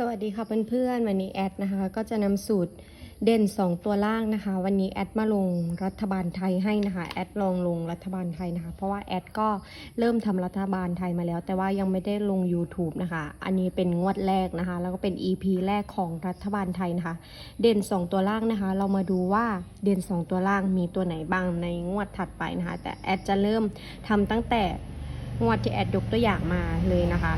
สวัสดีค่ะเพื่อนๆวันนี้แอดนะคะก็จะนำสูตรเด่น 2 ตัวล่างนะคะ วันนี้แอดมาลงรัฐบาลไทยให้นะคะแอดลองลงรัฐบาลไทยนะคะ เพราะว่าแอดก็เริ่มทำรัฐบาลไทยมาแล้ว แต่ว่ายังไม่ได้ลง YouTube นะคะ อันนี้เป็นงวดแรกนะคะ แล้วก็เป็น EP แรกของรัฐบาลไทยนะคะ เด่น 2 ตัวล่างนะคะ เรามาดูว่าเด่น 2 ตัวล่างมีตัวไหนบ้างในงวดถัดไปนะคะ แต่แอดจะเริ่มทำตั้งแต่งวดที่แอดยกตัวอย่างมาเลยนะคะ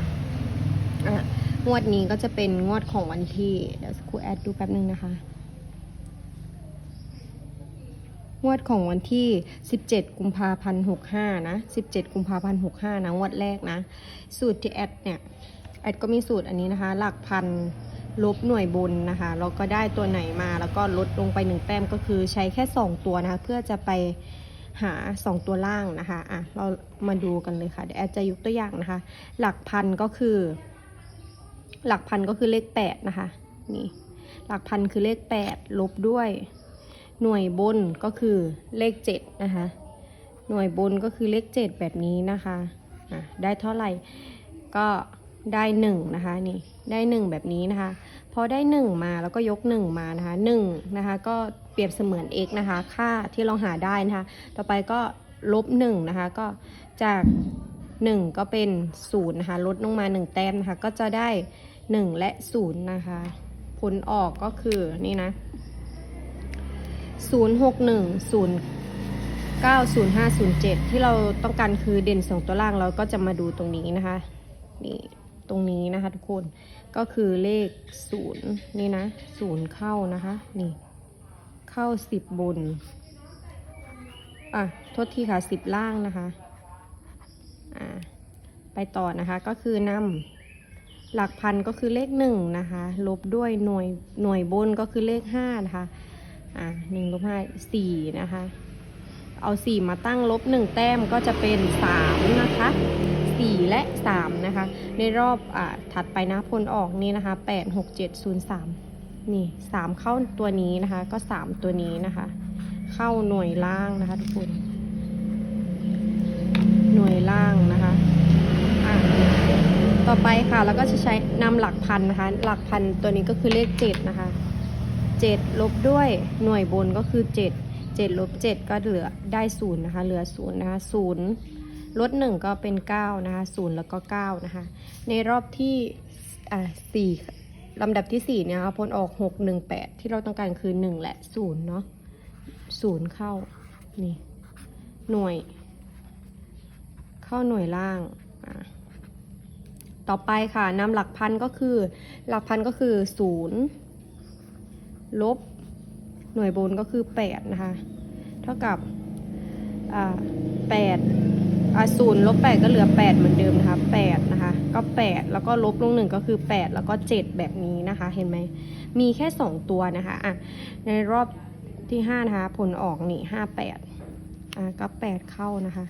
อะ งวดนี้ก็จะเป็นงวดของวันที่เดี๋ยวสกครูแอดดูแป๊บนึงนะคะ งวดของวันที่ 17 กุมภาพันธ์65 นะ 17 กุมภาพันธ์65 นะ งวดแรกนะ สูตรที่แอดเนี่ย แอดก็มีสูตรอันนี้นะคะ หลักพันลบหน่วยบนนะคะเราก็ได้ตัวไหนมา แล้วก็ลดลงไปหนึ่งแต้มก็คือใช้แค่ 2 ตัวนะคะ เพื่อจะไปหา 2 ตัวล่างนะคะ อะ เรามาดูกันเลยค่ะ เดี๋ยวแอดจะยกตัวอย่างนะคะ หลักพันก็คือ หลักพันก็คือเลข 8 นะคะ นี่ หลักพันคือเลข 8 ลบด้วย หน่วยบนก็คือเลข 7 นะคะ หน่วยบนก็คือเลข 7 แบบนี้นะคะอะได้เท่าไหร่ ก็ได้1นะคะ นี่ ได้ 1 แบบนี้นะคะ พอได้ 1 มาแล้วก็ยก 1 มานะคะ1นะคะ ก็เปรียบเสมือน x นะคะ ค่าที่เราหาได้นะคะ ต่อไปก็ลบ1นะคะ ก็จาก 1 ก็เป็น0นะคะ ลดลงมา 1 แต้มนะคะ ก็จะได้ 1 และ 0 นะคะ ผลออกก็คือนี่นะ 061 090507 ที่เราต้องการคือเด่น2ตัวล่างเราก็จะมาดูตรงนี้นะคะ นี่ตรงนี้นะคะทุกคนก็คือเลข 0 นี่นะ 0 เข้านะคะ นี่ เข้า 10 บน อะโทษทีค่ะ 10 ล่างนะคะ อ่าไปต่อนะคะก็คือนำ หลักพันก็คือเลขหนึ่งนะคะ ลบด้วยหน่วยหน่วยบนก็คือเลขห้านะคะ อ่าหนึ่งลบห้าสี่นะคะ เอาสี่มาตั้งลบหนึ่งแต้มก็จะเป็นสามนะคะสี่และสามนะคะ ในรอบอ่าถัดไปนะพลออกนี่นะคะแปดหกเจ็ดศูนย์สามนี่สามเข้าตัวนี้นะคะ ก็สามตัวนี้นะคะ เข้าหน่วยล่างนะคะทุกคน หน่วยล่างนะคะ ต่อไปค่ะแล้วก็จะใช้นำหลักพันนะคะ หลักพันตัวนี้ก็คือเลขเจ็ดนะคะเจ็ดลบด้วยหน่วยบนก็คือเจ็ดเจ็ดลบเจ็ดก็เหลือได้ศูนย์นะคะ เหลือศูนย์นะคะศูนย์ลดหนึ่งก็เป็นเก้านะคะศูนย์แล้วก็เก้านะคะ ในรอบที่อ่าสี่ลำดับที่สี่เนี่ยค่ะผลออกหกหนึ่งแปดที่เราต้องการคือหนึ่งและศูนย์เนาะศูนย์เข้านี่หน่วย เข้าหน่วยล่าง ต่อไปค่ะนำหลักพันก็คือ หลักพันก็คือ0ลบหน่วยบนก็คือ8นะคะ เท่ากับอ่า8ศูนย์ลบ8ก็เหลือ 8 เหมือนเดิมนะคะ8นะคะ ก็ 8 แล้วก็ลบลง1ก็คือ 8 แล้วก็ 7 แบบนี้นะคะ เห็นไหม มีแค่ 2 ตัวนะคะอะในรอบที่ 5 นะคะ ผลออกนี่58อะก็ 8 เข้านะคะ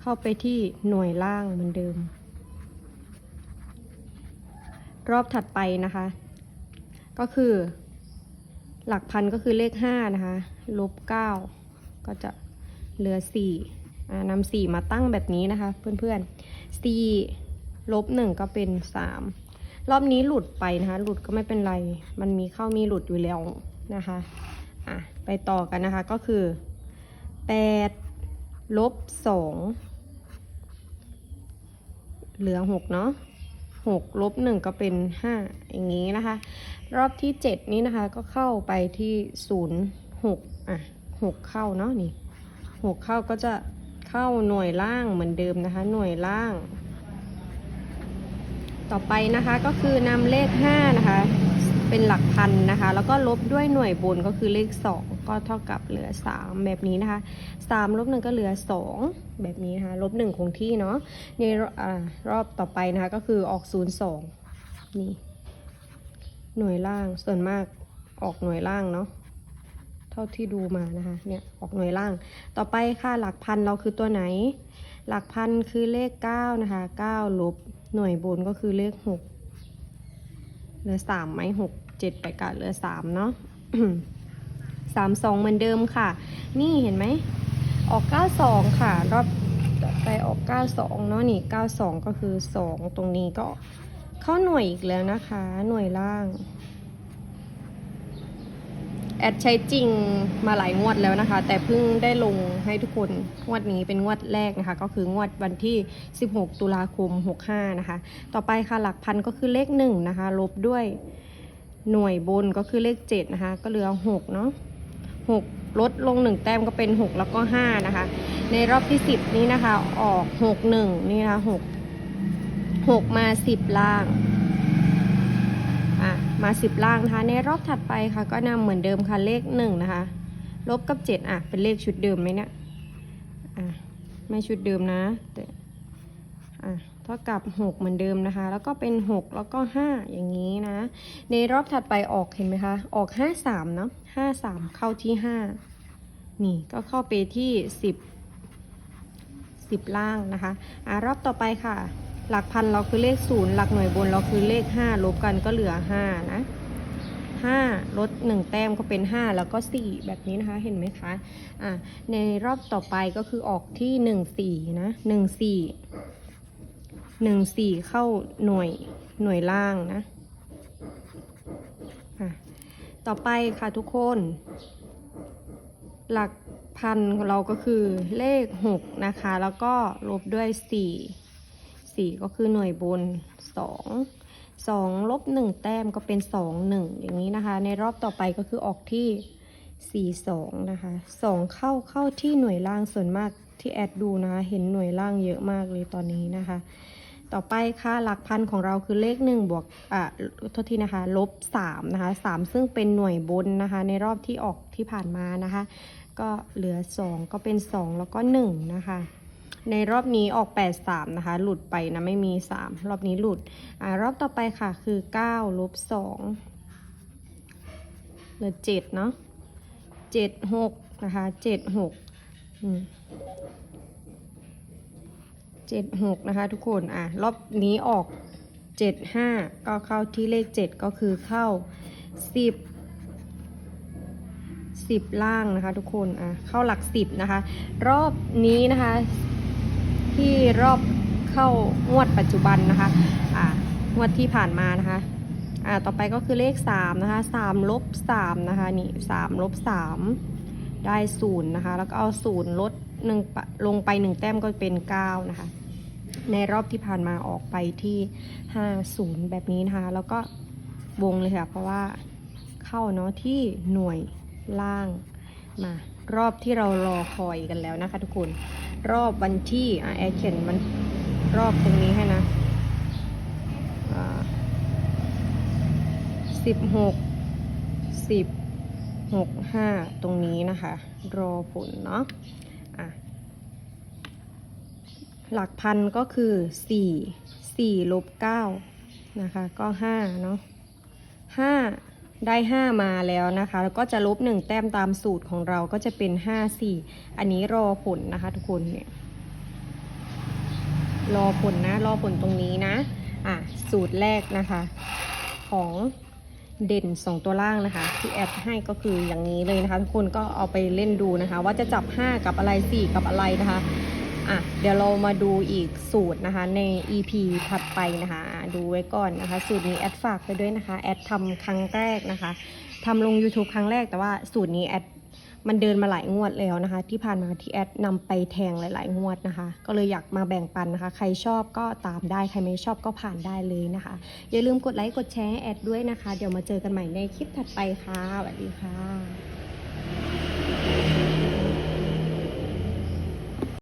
เข้าไปที่หน่วยล่างเหมือนเดิม รอบถัดไปนะคะ ก็คือ หลักพันก็คือเลข5นะคะลบ9ก็จะเหลือ4อ่านำ4มาตั้งแบบนี้นะคะ เพื่อนๆ4ลบ1ก็เป็น3รอบนี้หลุดไปนะคะ หลุดก็ไม่เป็นไร มันมีเข้ามีหลุดอยู่แล้วนะคะอะไปต่อกันนะคะก็คือ8ลบ2เหลือหกเนาะ หกลบหนึ่งก็เป็นห้าอย่างนี้นะคะ รอบที่เจ็ดนี้นะคะก็เข้าไปที่ศูนย์หกอะหกเข้าเนาะนี่หกเข้าก็จะเข้าหน่วยล่างเหมือนเดิมนะคะ หน่วยล่าง ต่อไปนะคะก็คือนำเลขห้านะคะ เป็นหลักพันนะคะ แล้วก็ลบด้วยหน่วยบนก็คือเลข 2 ก็เท่ากับเหลือ 3 แบบนี้นะคะ3ลบ1ก็เหลือ 2 แบบนี้นะคะลบ1คงที่เนาะในอารอบต่อไปนะคะก็คือออก 0 2 นี่ หน่วยล่างส่วนมากออกหน่วยล่างเนาะเท่าที่ดูมานะคะเนี่ยออกหน่วยล่าง ต่อไปค่ะหลักพันเราคือตัวไหน หลักพันคือเลข 9 นะคะ 9 ลบ หน่วยบนก็คือเลขหกเหลือสามไหมหกเจ็ดไปกะเหลือสามเนาะสามสองเหมือนเดิมค่ะ นี่เห็นไหม ออกเก้าสองค่ะ รอบไปออกเก้าสองเนาะนี่เก้าสองก็คือสองตรงนี้ก็เข้าหน่วยอีกแล้วนะคะ หน่วยล่าง แอดใช้จริงมาหลายงวดแล้วนะคะ แต่เพิ่งได้ลงให้ทุกคนงวดนี้เป็นงวดแรกนะคะ ก็คืองวดวันที่ 16 ตุลาคม 65 นะคะ ต่อไปค่ะหลักพันก็คือเลข1นะคะลบด้วยหน่วยบนก็คือเลข 7 นะคะ ก็เหลือ 6 เนาะ6 ลดลง 1 แต้มก็เป็น 6 แล้วก็ 5 นะคะ ในรอบที่ 10 นี้นะคะออก 6 1 นี่นะคะ6 6 มา 10 ล่าง มาสิบล่างนะคะ ในรอบถัดไปค่ะ ก็นำเหมือนเดิมค่ะเลขหนึ่งนะคะ ลบกับเจ็ดอะ เป็นเลขชุดเดิมไหมเนี่ยอะไม่ชุดเดิมนะแต่อะเท่ากับหกเหมือนเดิมนะคะ แล้วก็เป็นหกแล้วก็ห้าอย่างนี้นะ ในรอบถัดไปออกเห็นไหมคะ ออกห้าสามเนาะห้าสามเข้าที่ห้านี่ก็เข้าไปที่สิบสิบล่างนะคะอะรอบต่อไปค่ะ หลักพันเราคือเลขศูนย์หลักหน่วยบนเราคือเลขห้าลบกันก็เหลือห้านะห้าลดหนึ่งแต้มก็เป็นห้าแล้วก็สี่แบบนี้นะคะเห็นไหมคะอะในรอบต่อไปก็คือออกที่หนึ่งสี่นะหนึ่งสี่หนึ่งสี่เข้าหน่วยหน่วยล่างนะอะต่อไปค่ะทุกคน หลักพันเราก็คือเลขหกนะคะ แล้วก็ลบด้วยสี่ สี่ก็คือหน่วยบนสองสองลบหนึ่งแต้มก็เป็นสองหนึ่งอย่างนี้นะคะ ในรอบต่อไปก็คือออกที่สี่สองนะคะสองเข้าเข้าที่หน่วยล่างส่วนมากที่แอดดูนะคะ เห็นหน่วยล่างเยอะมากเลยตอนนี้นะคะ ต่อไปค่ะหลักพันของเราคือเลขหนึ่งบวกอะโทษทีนะคะลบสามนะคะสามซึ่งเป็นหน่วยบนนะคะ ในรอบที่ออกที่ผ่านมานะคะ ก็เหลือสองก็เป็นสองแล้วก็หนึ่งนะคะ ในรอบนี้ออก 8 3 นะคะ หลุดไปนะไม่มี 3 รอบนี้หลุดอ่ารอบต่อไปค่ะคือ9ลบ2เหลือ7เนาะ7 6 นะคะ 7 6อืม7 6นะคะทุกคนอะรอบนี้ออก7 5ก็เข้าที่เลข7ก็คือเข้า10 10ล่างนะคะทุกคนอะเข้าหลัก10นะคะ รอบนี้นะคะ ที่รอบเข้างวดปัจจุบันนะคะอ่างวดที่ผ่านมานะคะอ่าต่อไปก็คือเลข3นะคะ3ลบ3นะคะนี่3ลบ3ได้0นะคะแล้วก็เอา0ลด1ปลงไป 1 แต้มก็เป็น 9 นะคะ ในรอบที่ผ่านมาออกไปที่ 50 แบบนี้นะคะ แล้วก็วงเลยค่ะ เพราะว่าเข้าเนาะที่หน่วยล่างมารอบที่เรารอคอยกันแล้วนะคะทุกคน รอบวันที่อะแอร์เขียนมันรอบตรงนี้ให้นะสิบหกสิบหกห้าตรงนี้นะคะ รอผลเนาะอะหลักพันก็คือสี่สี่ลบเก้านะคะ ก็ห้าเนาะห้า ได้ห้ามาแล้วนะคะ แล้วก็จะลบหนึ่งแต้มตามสูตรของเราก็จะเป็นห้าสี่อันนี้รอผลนะคะทุกคนเนี่ยรอผลนะ รอผลตรงนี้นะ อะ สูตรแรกนะคะ ของเด่นสองตัวล่างนะคะ ที่แอดให้ก็คืออย่างนี้เลยนะคะ ทุกคนก็เอาไปเล่นดูนะคะ ว่าจะจับ 5 กับอะไร 4 กับอะไรนะคะ อะเดี๋ยวเรามาดูอีกสูตรนะคะใน EP ถัดไปนะคะ ดูไว้ก่อนนะคะ สูตรนี้แอดฝากไปด้วยนะคะ แอดทำครั้งแรกนะคะทำลง YouTube ครั้งแรกแต่ว่าสูตรนี้แอดมันเดินมาหลายงวดแล้วนะคะ ที่ผ่านมาที่แอดนำไปแทงหลาย ๆ งวดนะคะ ก็เลยอยากมาแบ่งปันนะคะ ใครชอบก็ตามได้ใครไม่ชอบก็ผ่านได้เลยนะคะ อย่าลืมกดไลค์กดแชร์แอดด้วยนะคะ เดี๋ยวมาเจอกันใหม่ในคลิปถัดไปค่ะสวัสดีค่ะ